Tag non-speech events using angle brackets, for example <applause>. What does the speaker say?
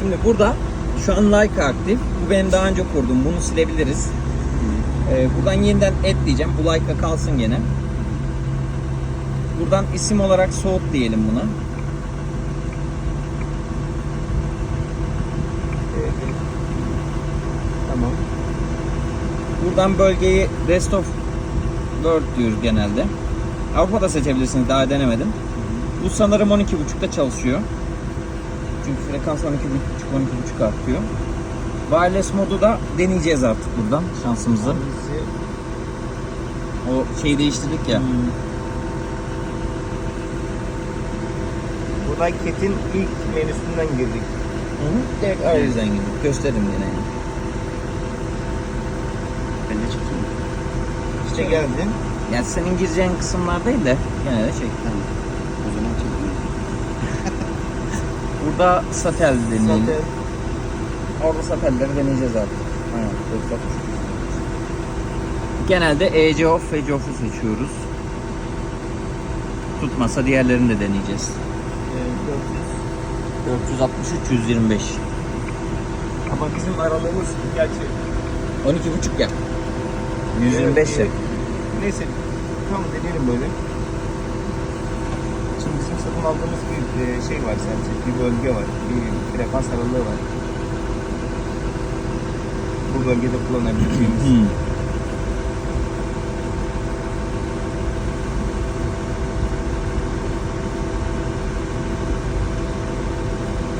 Şimdi burada şu an Leica aktif. Bu benim daha önce kurduğum. Bunu silebiliriz. Ee, buradan yeniden et diyeceğim. Bu Leica kalsın gene. Buradan isim olarak soğut diyelim buna. Tamam. Buradan bölgeyi Rest of World diyoruz genelde. Avrupa'da seçebilirsiniz. Daha denemedim. Bu sanırım 12.5'ta çalışıyor. Çünkü frekans 12.5 12.5 artıyor. Wireless modu da deneyeceğiz artık buradan şansımızı. O şeyi değiştirdik ya. Hmm. Buradan Ket'in ilk menüsünden girdik. Hı hı. Direkt arayüzden girdik. Göstereyim yine. Ben de çekeyim. İşte geldin. Yani senin gireceğin kısımlar değil de gene de. Tamam. O zaman çekeyim. <laughs> Burada Satel deneyelim. Zaten Orada Satel'leri deneyeceğiz artık. Aynen. Genelde EC off ve EC off'u seçiyoruz. Tutmasa diğerlerini de deneyeceğiz. e, 400. 463 125. Ama bizim aralığımız gerçi 12.5 ya. 125 ya. Evet, Neyse. Tamam deneyelim böyle. Aldığımız bir e, şey var sadece. Bir bölge var. Bir frekans aralığı var. Bu bölgede kullanabileceğimiz.